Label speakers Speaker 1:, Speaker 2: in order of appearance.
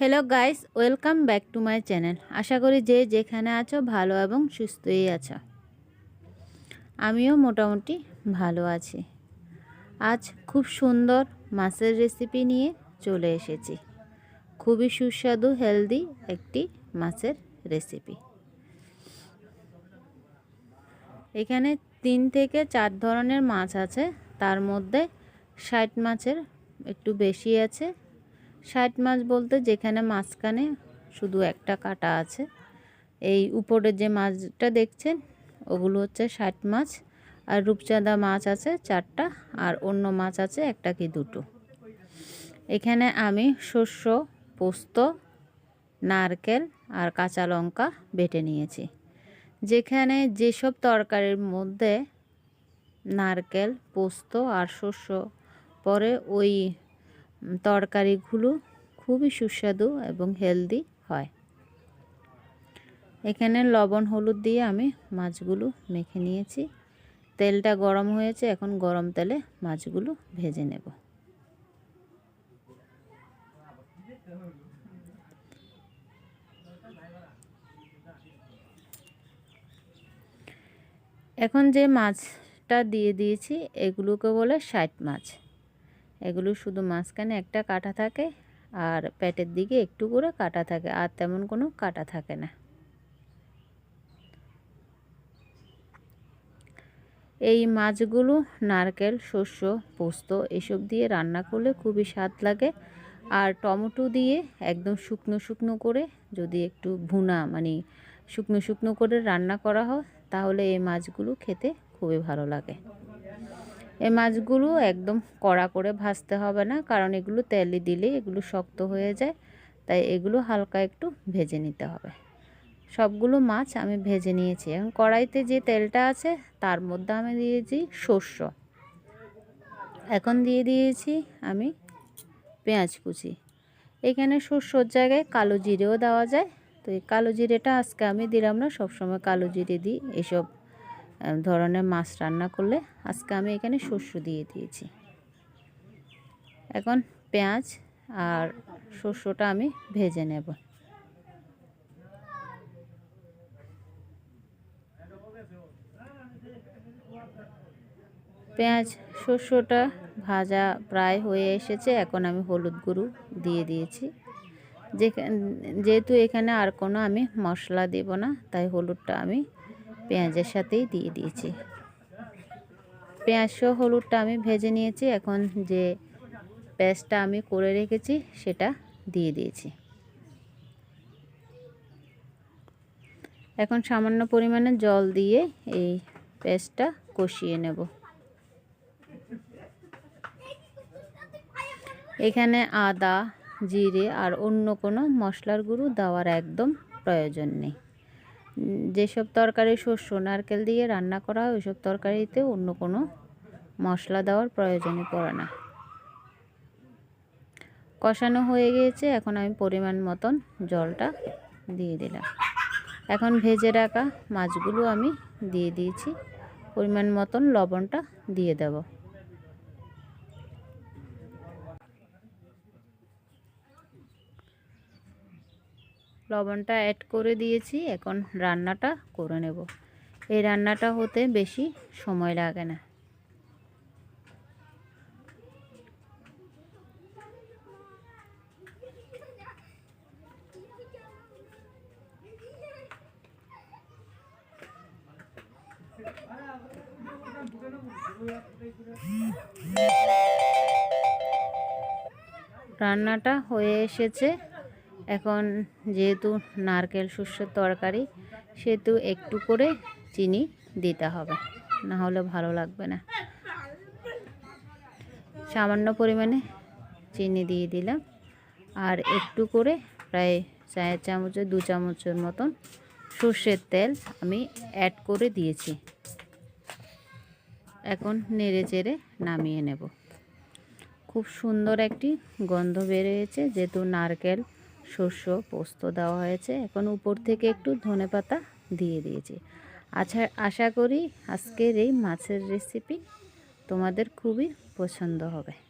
Speaker 1: Hello guys welcome back to my channel আশা করি যে যেখানে আছো ভালো এবং সুস্থই আছো। আমিও মোটামুটি ভালো আছি। আজ খুব সুন্দর মাছের রেসিপি নিয়ে চলে এসেছি। খুবই সুস্বাদু হেলদি একটি মাছের রেসিপি এখানে তিন থেকে চার ধরনের মাছ আছে। তার মধ্যে ষাট মাছের একটু বেশি আছে। ষাট মাছ বলতে যেখানে মাঝখানে শুধু একটা কাটা আছে। এই উপরে যে মাছটা দেখছেন, ওগুলো হচ্ছে ষাট মাছ। আর রূপচাঁদা মাছ আছে চারটা, আর অন্য মাছ আছে একটা কি দুটো। এখানে আমি শস্য, পোস্ত, নারকেল আর কাঁচা লঙ্কা বেটে নিয়েছি। যেখানে যেসব তরকারির মধ্যে নারকেল, পোস্ত আর শস্য পরে ওই তরকারিগুলো খুবই সুস্বাদু এবং হেলদি হয়। এখানে লবণ, হলুদ দিয়ে আমি মাছগুলো মেখে নিয়েছি। তেলটা গরম হয়েছে, এখন গরম তেলে মাছগুলো ভেজে নেব। এখন যে মাছটা দিয়ে দিয়েছি, এগুলোকে বলে ষাট মাছ। এগুলো শুধু মাঝখানে একটা কাটা থাকে আর পেটের দিকে একটু করে কাটা থাকে, আর তেমন কোনো কাটা থাকে না। এই মাছগুলো নারকেল, শস্য, পোস্ত এসব দিয়ে রান্না করলে খুবই স্বাদ লাগে। আর টমেটো দিয়ে একদম শুকনো শুকনো করে যদি একটু ভুনা মানে শুকনো শুকনো করে রান্না করা হয়, তাহলে এই মাছগুলো খেতে খুবই ভালো লাগে। এই মাছগুলো একদম কড়া করে ভাজতে হবে না, কারণ এগুলো তেলে দিলে এগুলো শক্ত হয়ে যায়, তাই এগুলো হালকা একটু ভেজে নিতে হবে। সবগুলো মাছ আমি ভেজে নিয়েছি। এখন কড়াইতে যে তেলটা আছে, তার মধ্যে আমি দিয়েছি শস্য এখন দিয়ে দিয়েছি আমি পেঁয়াজ কুচি। এখানে শস্যর জায়গায় কালো জিরেও দেওয়া যায়, তো এই কালো জিরেটা আজকে আমি দিলাম না, সবসময় কালো জিরে দিই, এসব ধরনের মাছ রান্না করলে আজকে আমি এখানে শস্য দিয়ে দিয়েছি। এখন পেঁয়াজ আর শস্যটা আমি ভেজে নেব। পেঁয়াজ শস্যটা ভাজা প্রায় হয়ে এসেছে, এখন আমি হলুদ গুঁড়ো দিয়ে দিয়েছি। যেহেতু এখানে আর কোনো আমি মশলা দেব না, তাই হলুদটা আমি পেঁয়াজের সাথেই দিয়ে দিয়েছি। পেঁয়াজ সহ হলুদটা আমি ভেজে নিয়েছি। এখন যে পেঁয়াজটা আমি করে রেখেছি, সেটা দিয়ে দিয়েছি। এখন সামান্য পরিমাণে জল দিয়ে এই পেস্টটা কষিয়ে নেব। এখানে আদা, জিরে আর অন্য কোনো মশলার গুঁড়ো দেওয়ার একদম প্রয়োজন নেই। যেসব তরকারি শস্য, নারকেল দিয়ে রান্না করা হয়, ওইসব তরকারিতে অন্য কোনো মশলা দেওয়ার প্রয়োজনই পড়ে না। কষানো হয়ে গিয়েছে, এখন আমি পরিমাণ মতন জলটা দিয়ে দিলাম। এখন ভেজে রাখা মাছগুলো আমি দিয়ে দিয়েছি। পরিমাণ মতন লবণটা দিয়ে দেবো। লবণটা অ্যাড করে দিয়েছি, এখন রান্নাটা করে নেব। এই রান্নাটা হতে বেশি সময় লাগে না। রান্নাটা হয়ে এসেছে। এখন যেহেতু নারকেল শস্যের তরকারি, সেহেতু একটু করে চিনি দিতে হবে, না হলে ভালো লাগবে না। সামান্য পরিমাণে চিনি দিয়ে দিলাম, আর একটু করে প্রায় চায়ের চামচের দু চামচের মতন সর্ষের তেল আমি অ্যাড করে দিয়েছি। এখন নেড়ে চেড়ে নামিয়ে নেব। খুব সুন্দর একটি গন্ধ বেরিয়েছে যেহেতু নারকেল শস্য, পোস্ত দেওয়া হয়েছে। এখন উপর থেকে একটু ধনে পাতা দিয়ে দিয়েছি। আচ্ছা আশা করি আজকের এই মাছের রেসিপি তোমাদের খুবই পছন্দ হবে।